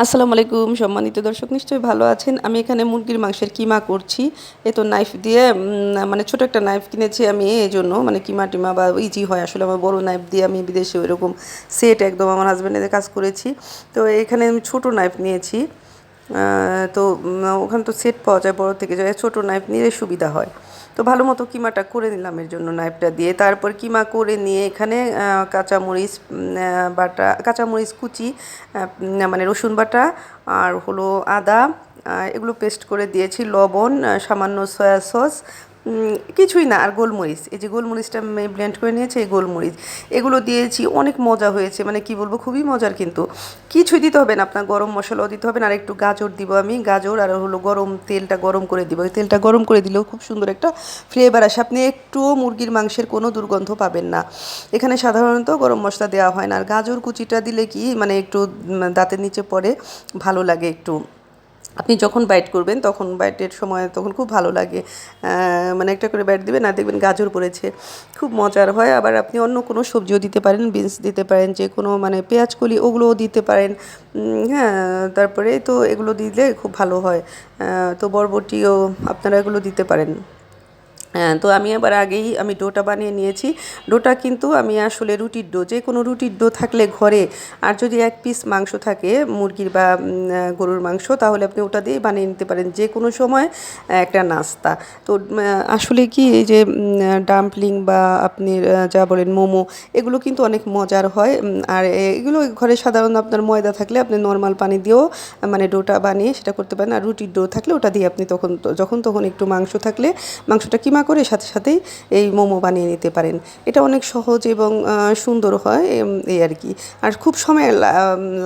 আসসালামু আলাইকুম, সম্মানিত দর্শক নিশ্চয়ই ভালো আছেন। আমি এখানে মুরগির মাংসের কিমা করছি। এ তো নাইফ দিয়ে মানে ছোট একটা নাইফ কিনেছি আমি এই জন্য মানে কিমা টিমা বা ইজি হয়। আসলে আমার বড় নাইফ দিয়ে আমি বিদেশে ওইরকম সেট একদম আমার হাজব্যান্ডের কাজ করেছি। তো এখানে আমি ছোট নাইফ নিয়েছি। তো ওখান তো সেট পাওয়া যায় বড় থেকে যায়, ছোটো নাইফ নিলে সুবিধা হয়। তো ভালো মতো কিমাটা করে নিলাম এর জন্য নাইফটা দিয়ে। তারপর কিমা করে নিয়ে এখানে কাঁচামরিচ বাটা, কাঁচামরিচ কুচি মানে রসুন বাটা আর হলো আদা এগুলো পেস্ট করে দিয়েছি, লবণ সামান্য সয়া সস কিছুই না, আর গোলমরিচ। এই যে গোলমরিচটা ব্লেন্ড করে নিয়েছি, এই গোলমরিচ। এগুলো দিয়েছি, অনেক মজা হয়েছে। মানে কি বলব, খুবই মজার কিন্তু। কিছুই দিতে হবে না, আপনার গরম মশলাও দিতে হবে না, আর একটু গাজর দিব আমি। গাজর আর হলো গরম তেলটা গরম করে দিব। তেলটা গরম করে দিলেও খুব সুন্দর একটা ফ্লেভার আসে। আপনি একটুও মুরগির মাংসের কোনো দুর্গন্ধ পাবেন না। এখানে সাধারণত গরম মশলা দেওয়া হয় না। আর গাজর কুচিটা দিলে কি মানে একটু দাঁতের নিচে পড়ে, ভালো লাগে একটু। আপনি যখন বাইট করবেন, তখন বাইটের সময় তখন খুব ভালো লাগে। মানে একটা করে বাইট দিবেন, আর দেখবেন গাজর পড়েছে। খুব মজার হয়। আবার আপনি অন্য কোনো সবজিও দিতে পারেন বিনস দিতে পারেন, যে কোনো মানে পেঁয়াজ কলি, ওগুলোও দিতে পারেন। হ্যাঁ তারপরে তো এগুলো দিলে খুব ভালো হয়। তো বরবটিও আপনারা এগুলো দিতে পারেন। তো আমি আবার আগেই আমি ডোটা বানিয়ে নিয়েছি। ডোটা কিন্তু আমি আসলে রুটির ডো, যে কোনো রুটির ডো থাকলে ঘরে, আর যদি এক পিস মাংস থাকে, মুরগির বা গরুর মাংস, তাহলে আপনি ওটা দিয়ে বানিয়ে নিতে পারেন যে কোনো সময়, একটা নাস্তা। তো আসলে কি এই যে ডাম্পলিং বা আপনি যা বলেন মোমো, এগুলো কিন্তু অনেক মজার হয়। আর এগুলো ঘরে সাধারণত আপনার ময়দা থাকলে আপনি নর্মাল পানি দিয়েও মানে ডোটা বানিয়ে সেটা করতে পারেন। আর রুটির ডো থাকলে ওটা দিয়ে আপনি তখন, যখন তখন একটু মাংস থাকলে, মাংসটা কিমা করে সাথে সাথেই এই মোমো বানিয়ে নিতে পারেন। এটা অনেক সহজ এবং সুন্দর হয় এই আর কি। আর খুব সময়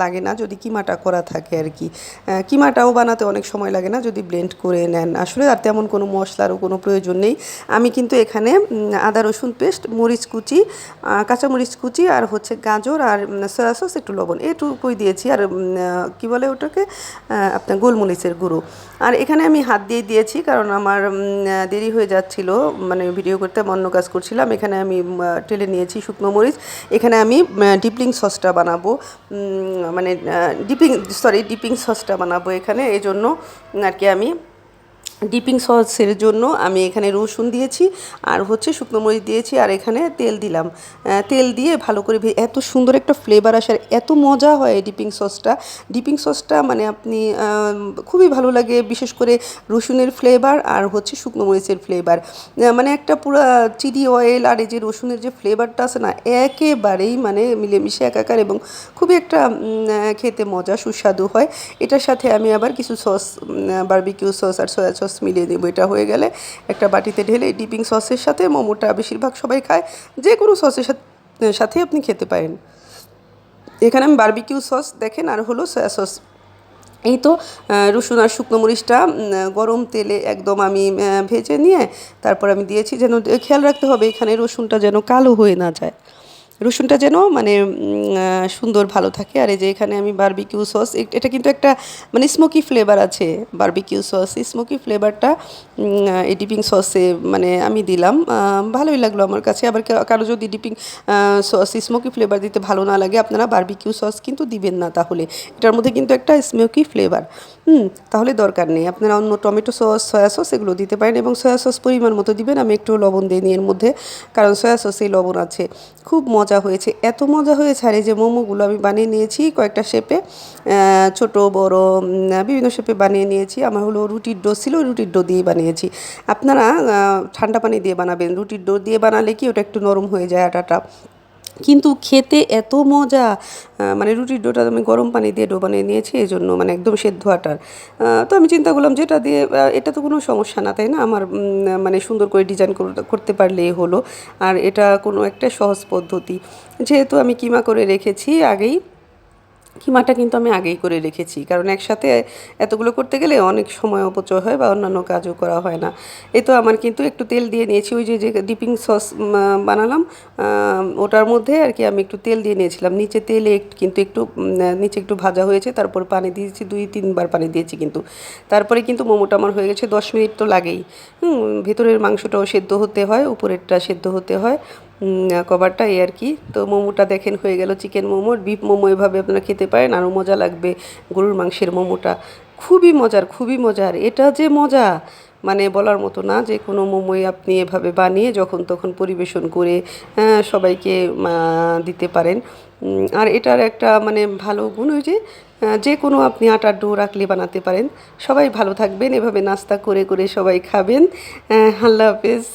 লাগে না যদি কিমাটা করা থাকে আর কি। কিমাটাও বানাতে অনেক সময় লাগে না যদি ব্লেন্ড করে নেন। আসলে আর তেমন কোনো মশলারও কোনো প্রয়োজন নেই। আমি কিন্তু এখানে আদা রসুন পেস্ট মরিচ কুচি আহ, কাঁচা আর হচ্ছে গাজর আর সয়া সস একটু লবণ এটুকুই দিয়েছি। আর কি বলে ওটাকে? আপনার গোলমরিচের গুঁড়ো। আর এখানে আমি হাত দিয়ে দিয়েছি কারণ আমার দেরি হয়ে যাচ্ছিল। মানে ভিডিও করতে অন্য কাজ করছিলাম। এখানে আমি টেলে নিয়েছি শুকনো মরিচ। এখানে আমি ডিপলিং সসটা বানাবো। মানে ডিপিং সরি ডিপিং সসটা বানাবো এখানে। এই জন্য আর কি আমি ডিপিং সসের জন্য আমি এখানে রসুন দিয়েছি আর হচ্ছে শুকনো মরিচ দিয়েছি আর এখানে তেল দিলাম। তেল দিয়ে ভালো করে এত সুন্দর একটা ফ্লেভার আসার এত মজা হয় এই ডিপিং সসটা। ডিপিং সসটা মানে আপনি খুবই ভালো লাগে বিশেষ করে রসুনের ফ্লেভার আর হচ্ছে শুকনো মরিচের ফ্লেভার মানে একটা পুরো চিলি অয়েল আর এই যে রসুনের যে ফ্লেভারটা আছে না, একেবারেই মানে মিলেমিশে একাকার এবং খুবই একটা খেতে মজা সুস্বাদু হয়। এটার সাথে আমি আবার কিছু সস বারবিকিউ সস আর সয়া সস মিলিয়ে দেবো। এটা হয়ে গেলে একটা বাটিতে ঢেলে ডিপিং সসের সাথে মোমোটা বেশিরভাগ সবাই খায়। যে কোনো সসের সাথে আপনি খেতে পারেন। এখানে আমি বারবিকিউ সস দেখেন আর হলো সয়া সস এই তো রসুন আর শুকনো মরিচটা গরম তেলে একদম আমি ভেজে নিয়ে তারপর আমি দিয়েছি যেন, খেয়াল রাখতে হবে এখানে রসুনটা যেন কালো হয়ে না যায়। রসুনটা যেন মানে সুন্দর ভালো থাকে। আর এই যে এখানে আমি বারবিকিউ সস এটা কিন্তু একটা মানে স্মোকি ফ্লেভার আছে বারবিকিউ সস স্মোকি ফ্লেভারটা এই ডিপিং সসে মানে আমি দিলাম। ভালোই লাগল আমার কাছে। আবার কারও যদি ডিপিং সস স্মোকি ফ্লেভার দিতে ভালো না লাগে, আপনারা বারবিকিউ সস কিন্তু দিবেন না তাহলে। এটার মধ্যে কিন্তু একটা স্মোকি ফ্লেভার হুম, তাহলে দরকার নেই। আপনারা অন্য টমেটো সস সয়া সস এগুলো দিতে পারেন এবং সয়া সস পরিমাণ মতো দিবেন। আমি একটু লবণ দিই নি এর মধ্যে, কারণ সয়া সসে লবণ আছে। খুব মজা হয়েছে। এত মজা হয়েছে, আর এই যে মোমোগুলো আমি বানিয়ে নিয়েছি কয়েকটা শেপে ছোট, বড় বিভিন্ন শেপে বানিয়ে নিয়েছি। আমার হলো রুটির ডো ছিল রুটির ডো দিয়ে বানিয়েছি। আপনারা ঠান্ডা পানি দিয়ে বানাবেন। রুটির ডো দিয়ে বানালে কি ওটা একটু নরম হয়ে যায় আটাটা? কিন্তু খেতে এত মজা মানে রুটির ডোটা আমি গরম পানি দিয়ে ডো বানিয়ে নিয়েছি, এই জন্য মানে একদম সেদ্ধ আটার। তো আমি চিন্তা করলাম যেটা দিয়ে এটা তো কোনো সমস্যা না, তাই না? আমার মানে সুন্দর করে ডিজাইন করতে পারলে হলো। আর এটা কোনো একটা সহজ পদ্ধতি। যেহেতু আমি কিমা করে রেখেছি আগেই কিমাটা কিন্তু আমি আগেই করে রেখেছি। কারণ একসাথে এতগুলো করতে গেলে অনেক সময় অপচয় হয় বা অন্যান্য কাজও করা হয় না। এই তো আমার কিন্তু একটু তেল দিয়ে নিয়েছি, ওই যে যে ডিপিং সস বানালাম ওটার মধ্যে আর কি আমি একটু তেল দিয়ে নিয়েছিলাম। নিচে তেলে কিন্তু একটু নিচে একটু ভাজা হয়েছে, তারপর পানি দিয়েছি, দুই, তিনবার পানি দিয়েছি কিন্তু। তারপরে কিন্তু মোমোটা আমার হয়ে গেছে, দশ মিনিট তো লাগেই। ভেতরের মাংসটাও সেদ্ধ হতে হয়, উপরেরটা সেদ্ধ হতে হয়। কভারটা এই আর কি। তো মোমোটা দেখেন হয়ে গেল চিকেন মোমো। বিফ মোমো এভাবে আপনারা খেতে পারেন। আরও মজা লাগবে গরুর মাংসের মোমোটা। খুবই মজার খুবই মজার। এটা যে মজা মানে বলার মতো না যে কোনো মোমোই আপনি এভাবে বানিয়ে যখন তখন পরিবেশন করে সবাইকে দিতে পারেন। আর এটার একটা মানে ভালো গুণ ওই যে যে কোনো আপনি আটার ডো রাখলে বানাতে পারেন। সবাই ভালো থাকবেন। এভাবে নাস্তা করে করে সবাই খাবেন। আল্লাহ হাফেজ।